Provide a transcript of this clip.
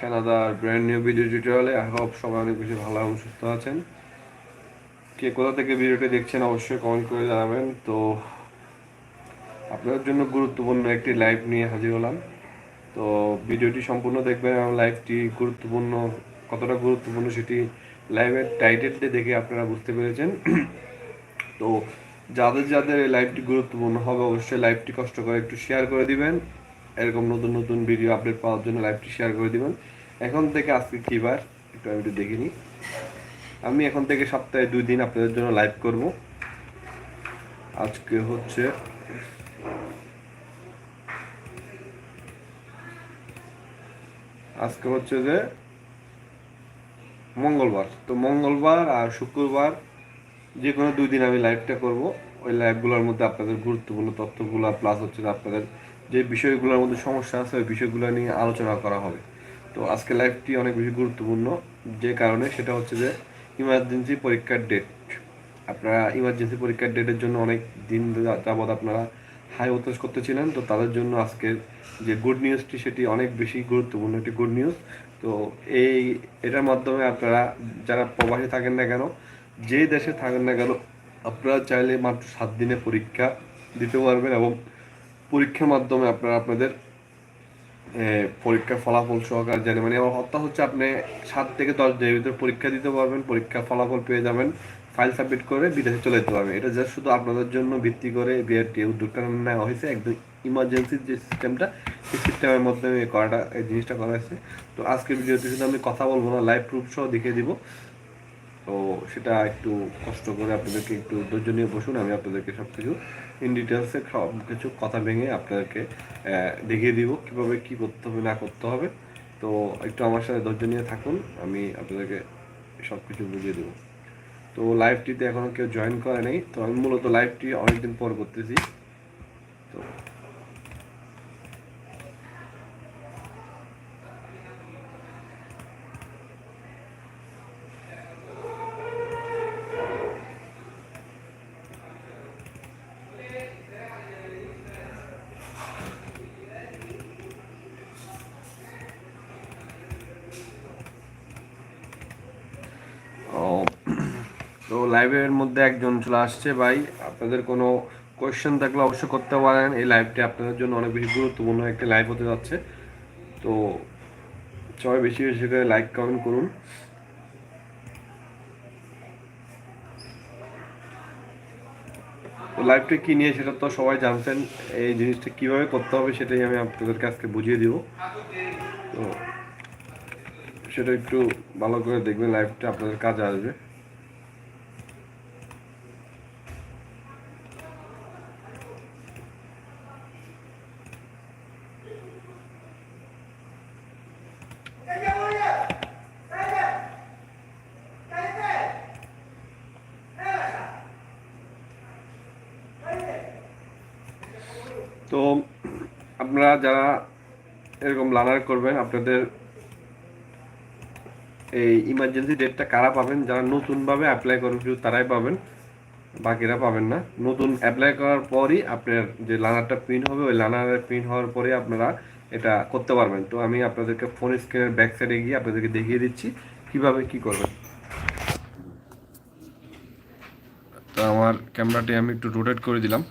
কানাডার brand new video টিউটোরিয়ালে I hope সবাই অনেক বেশি ভালো এবং সুস্থ আছেন। কে কোথা থেকে ভিডিওটি দেখছেন অবশ্যই কমেন্ট করে জানাবেন। তো আপনাদের জন্য গুরুত্বপূর্ণ একটি লাইভ নিয়ে হাজির হলাম। তো ভিডিওটি সম্পূর্ণ দেখবেন এবং লাইভটি গুরুত্বপূর্ণ, কতটা গুরুত্বপূর্ণ সেটি লাইভের টাইটেলটি দেখে আপনারা বুঝতে পেরেছেন। তো যাদের যাদের এই লাইভটি গুরুত্বপূর্ণ হবে, অবশ্যই লাইভটি কষ্ট করে একটু শেয়ার করে দিবেন। এরকম নতুন নতুন ভিডিও আপডেট পাওয়ার জন্য লাইভটি শেয়ার করে দিবেন। এখন থেকে আজকে কী বার? একটু আমি একটু দেখিনি আমি এখন থেকে সপ্তাহে দুই দিন আপনাদের জন্য লাইভ করব। আজকে হচ্ছে আজকে হচ্ছে যে মঙ্গলবার। তো মঙ্গলবার আর শুক্রবার যে কোনো দুই দিন আমি লাইভটা করব। ওই লাইভগুলোর মধ্যে আপনাদের গুরুত্বপূর্ণ তথ্যগুলো প্লাস হচ্ছে আপনাদের যে বিষয়গুলোর মধ্যে সমস্যা আছে, ওই বিষয়গুলো নিয়ে আলোচনা করা হবে। তো আজকে লাইভটি অনেক বেশি গুরুত্বপূর্ণ, যে কারণে সেটা হচ্ছে যে ইমার্জেন্সি পরীক্ষার ডেট আপনারা ইমার্জেন্সি পরীক্ষার ডেটের জন্য অনেক দিন যাবৎ আপনারা হাই হতাশ করতেছিলেন, তো তাদের জন্য আজকের যে গুড নিউজটি সেটি অনেক বেশি গুরুত্বপূর্ণ একটি গুড নিউজ তো এই, এটার মাধ্যমে আপনারা যারা প্রবাসী থাকেন না কেন, যে দেশে থাকেন না কেন, আপনারা চাইলে মাত্র সাত দিনে পরীক্ষা দিতে পারবেন এবং পরীক্ষার মাধ্যমে আপনারা আপনাদের পরীক্ষার ফলাফল সহকারে জানেন মানে আমার হত্যা হচ্ছে আপনি সাত থেকে দশ দিনের ভিতরে পরীক্ষা দিতে পারবেন, পরীক্ষার ফলাফল পেয়ে যাবেন, ফাইল সাবমিট করে বিদেশে চলে যেতে পারবেন। এটা জাস্ট শুধু আপনাদের জন্য ভিত্তি করে বিআরটি উদ্যোগটা নেওয়া হয়েছে, একদম ইমার্জেন্সির যে সিস্টেমটা সেই সিস্টেমের মাধ্যমে করাটা, এই জিনিসটা করা হয়েছে। তো আজকের ভিডিওতে শুধু আমি কথা বলব না লাইভ প্রুফ সহ দেখিয়ে দিব। তো সেটা একটু কষ্ট করে আপনাদেরকে একটু ধৈর্য নিয়ে বসুন, আমি আপনাদেরকে সব কিছু ইন ডিটেলসে সব কিছু কথা ভেঙে আপনাদেরকে দেখিয়ে দিব কীভাবে কি করতে হবে, না করতে হবে। তো একটু আমার সাথে ধৈর্য নিয়ে থাকুন, আমি আপনাদেরকে সব কিছু বুঝিয়ে দেবো। তো লাইভটিতে এখনও কেউ জয়েন করে নেই, তো আমি মূলত লাইভটি অনেকদিন পর করতেছি। তো তো লাইভের মধ্যে একজন চলে আসছে ভাই। আপনাদের কোনো কোয়েশ্চেন থাকলে অবশ্যই করতে পারেন। এই লাইভটি আপনাদের জন্য অনেক বেশি গুরুত্বপূর্ণ একটি লাইভ হতে যাচ্ছে। তো সবাই বেশি বেশি করে লাইক কমেন্ট করুন। তো লাইভটা কি নিয়ে সেটা তো সবাই জানছেন। এই জিনিসটা কীভাবে করতে হবে সেটাই আমি আপনাদেরকে আজকে বুঝিয়ে দিব। তো সেটা একটু ভালো করে দেখবেন লাইভটা আপনাদের কাজে আসবে। তো আপনারা যারা এরকম লার্নার করবেন, আপনাদের এই ইমার্জেন্সি ডেটটা কারা পাবেন, যারা নতুনভাবে অ্যাপ্লাই করবেন শুধু তারাই পাবেন, বাকিরা পাবেন না। নতুন অ্যাপ্লাই করার পরই আপনার যে লানারটা প্রিন্ট হবে, ওই লার্নারের প্রিন্ট হওয়ার পরে আপনারা এটা করতে পারবেন। তো আমি আপনাদেরকে ফোন স্ক্রিনের ব্যাক সাইডে গিয়ে আপনাদেরকে দেখিয়ে দিচ্ছি, কীভাবে কি করবেন। তো আমার ক্যামেরাটি আমি একটু রোটেট করে দিলাম।